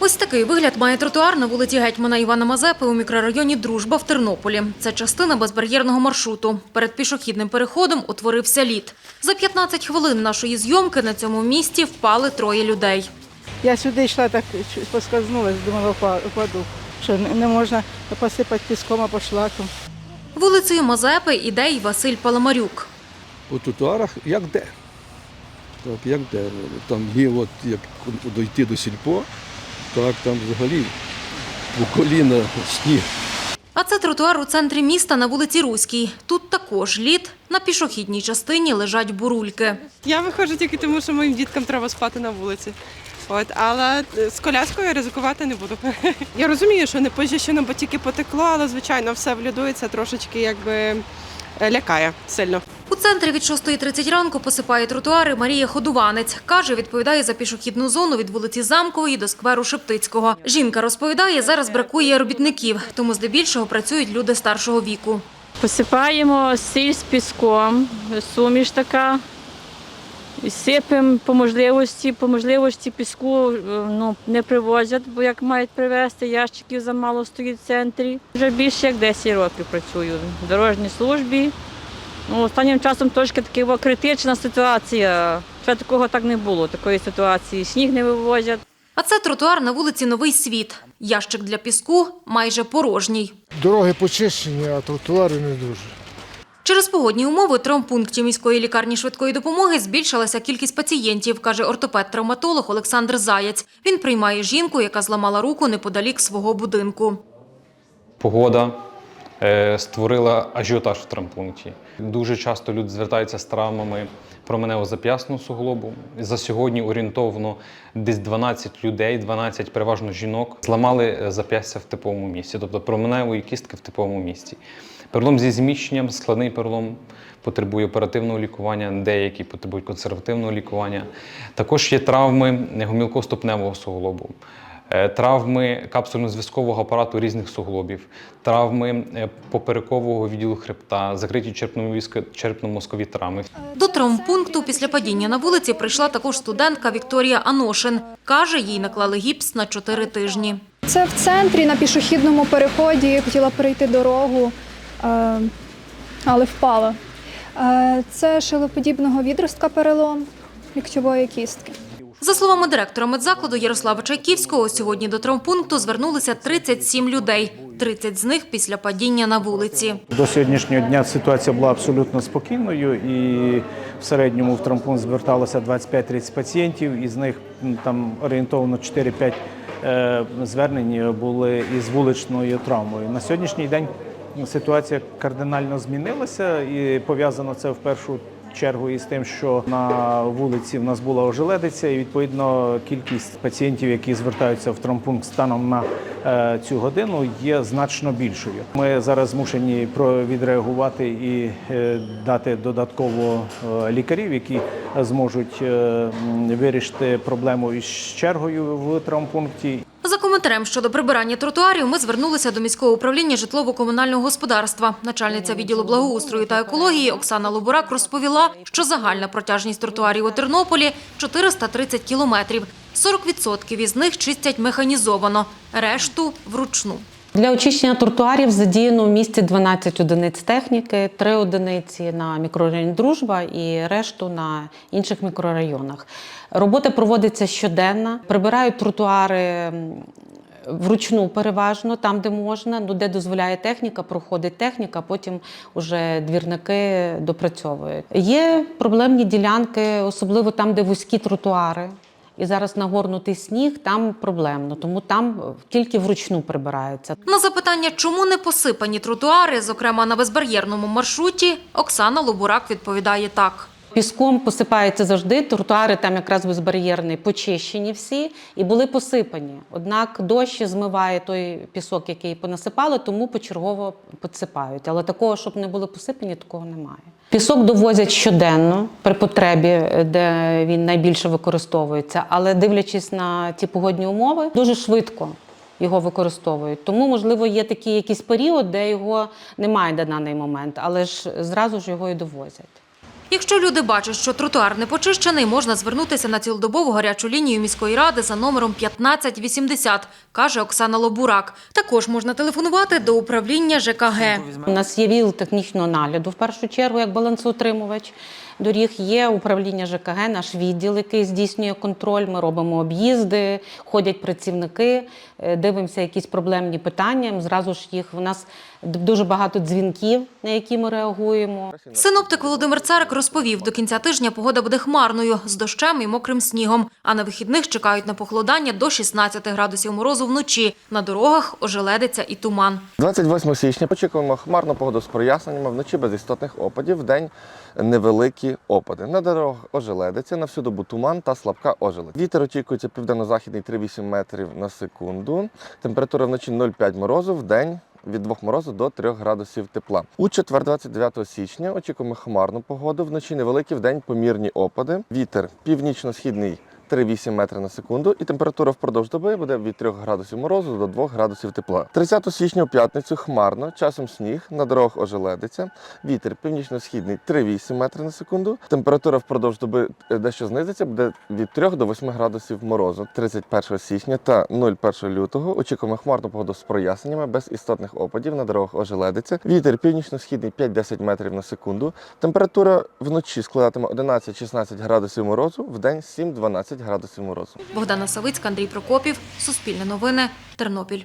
Ось такий вигляд має тротуар на вулиці гетьмана Івана Мазепи у мікрорайоні Дружба в Тернополі. Це частина безбар'єрного маршруту. Перед пішохідним переходом утворився лід. За 15 хвилин нашої зйомки на цьому місці впали троє людей. Я сюди йшла, так чуть поскользнулась, думала, впа- впаду. Що не- можна посипати піском або шлаком. Вулицею Мазепи іде й Василь Паламарюк. По тротуарах як де. Так, як де. Там є, от, як дойти до сільпо, так там взагалі по коліна сніг. А це тротуар у центрі міста на вулиці Руській. Тут також лід. На пішохідній частині лежать бурульки. Я виходжу тільки тому, що моїм діткам треба спати на вулиці. От, але е, з коляскою ризикувати не буду. Я розумію, що не позичено, бо тільки потекло, але звичайно все влюдується трошечки якби е, лякає сильно. У центрі від 6.30 ранку посипає тротуари Марія Ходуванець. Каже, відповідає за пішохідну зону від вулиці Замкової до скверу Шептицького. Жінка розповідає, зараз бракує робітників, тому здебільшого працюють люди старшого віку. Посипаємо сіль з піском, суміш така. Сипемо по можливості, по можливості піску е, ну, не привозять, бо як мають привезти, ящиків замало стоїть в центрі. Вже більше як 10 років працюю в дорожній службі. Ну, останнім часом трошки така критична ситуація. Ще такого так не було, такої ситуації. Сніг не вивозять. А це тротуар на вулиці Новий Світ. Ящик для піску майже порожній. Дороги почищені, а тротуари не дуже. Через погодні умови у травмпункті міської лікарні швидкої допомоги збільшилася кількість пацієнтів, каже ортопед-травматолог Олександр Заєць. Він приймає жінку, яка зламала руку неподалік свого будинку. Погода створила ажіотаж в травмпункті. Дуже часто люди звертаються з травмами променево-зап'ясного суглобу. За сьогодні орієнтовно десь 12 людей, 12 переважно жінок, зламали е, зап'ястя в типовому місці, тобто променевої кістки в типовому місці. Перелом зі зміщенням, складний перелом потребує оперативного лікування, деякі потребують консервативного лікування. Також є травми гомілкоступневого суглобу. Е, Травми капсульно-зв'язкового апарату різних суглобів, травми е, поперекового відділу хребта, закриті черепно-мозкові травми. До травмпункту після падіння на вулиці прийшла також студентка Вікторія Аношин. Каже, їй наклали гіпс на чотири тижні. Це в центрі на пішохідному переході. Хотіла перейти дорогу, е, але впала. Це шилоподібного відростка перелом ліктьової кістки. За словами директора медзакладу Ярослава Чайківського, сьогодні до травмпункту звернулися 37 людей. 30 з них після падіння на вулиці. До сьогоднішнього дня ситуація була абсолютно спокійною, і в середньому в травмпункт зверталося 25-30 пацієнтів, із них там орієнтовно 4-5 е, звернень були із вуличною травмою. На сьогоднішній день ситуація кардинально змінилася, і пов'язано це в першу чергу із тим, що на вулиці в нас була ожеледиця, і відповідно кількість пацієнтів, які звертаються в травмпункт станом на е, цю годину, є значно більшою. Ми зараз змушені відреагувати і е, дати додатково е, лікарів, які зможуть вирішити проблему із чергою в травмпункті. За коментарем щодо прибирання тротуарів ми звернулися до міського управління житлово-комунального господарства. Начальниця відділу благоустрою та екології Оксана Лобурак розповіла, що загальна протяжність тротуарів у Тернополі 430 кілометрів. 40% із них чистять механізовано, решту – вручну. Для очищення тротуарів задіяно в місті 12 одиниць техніки, 3 одиниці на мікрорайоні Дружба і решту на інших мікрорайонах. Робота проводиться щоденно, прибирають тротуари вручну переважно, там, де можна, ну, де дозволяє техніка, проходить техніка, потім вже двірники допрацьовують. Є проблемні ділянки, особливо там, де вузькі тротуари. І зараз нагорнутий сніг, там проблемно, тому там тільки вручну прибираються. На запитання, чому не посипані тротуари, зокрема на безбар'єрному маршруті, Оксана Лобурак відповідає так. Піском посипається завжди. Тротуари там якраз безбар'єрний, почищені всі і були посипані. Однак дощ змиває той пісок, який понасипали, тому почергово підсипають. Але такого, щоб не були посипані, такого немає. Пісок довозять щоденно при потребі, де він найбільше використовується, але дивлячись на ті погодні умови, дуже швидко. Його використовують. Тому, можливо, є такий якийсь період, де його немає на даний момент, але ж зразу ж його і довозять. Якщо люди бачать, що тротуар не почищений, можна звернутися на цілодобову гарячу лінію міської ради за номером 1580, каже Оксана Лобурак. Також можна телефонувати до управління ЖКГ. У нас є відділ технічного нагляду в першу чергу, як балансоутримувач доріг. Є управління ЖКГ, наш відділ, який здійснює контроль. Ми робимо об'їзди, ходять працівники, е, дивимося якісь проблемні питання. Зразу ж їх у нас дуже багато дзвінків, на які ми реагуємо. Синоптик Володимир Царик розповів, до кінця тижня погода буде хмарною, з дощем і мокрим снігом. А на вихідних чекають на похолодання до 16 градусів морозу вночі. На дорогах ожеледиться і туман. 28 січня очікуємо хмарну погоду з проясненнями, вночі без істотних опадів, вдень невеликі опади. На дорогах ожеледиться, на всю добу туман та слабка ожеледь. Вітер очікується південно-західний 3,8 метрів на секунду. Температура вночі 0,5 морозу, вдень від 2 морозу до 3 градусів тепла. У четвер, 29 січня, очікуємо хмарну погоду. Вночі невеликі, вдень помірні опади. Вітер північно-східний 3,8 метри на секунду, і температура впродовж доби буде від 3 градусів морозу до 2 градусів тепла. 30 січня у п'ятницю хмарно, часом сніг, на дорогах ожеледиться. Вітер північно-східний 3,8 метри на секунду. Температура впродовж доби е, дещо знизиться, буде від 3 до 8 градусів морозу. 31 січня та 01 лютого очікуємо хмарну погоду з проясненнями, без істотних опадів. На дорогах ожеледиться. Вітер північно-східний 5-10 метрів на секунду. Температура вночі складатиме 11-16 градусів морозу, вдень 7-12 градусів морозу. Богдана Савицька, Андрій Прокопів, Суспільне новини, Тернопіль.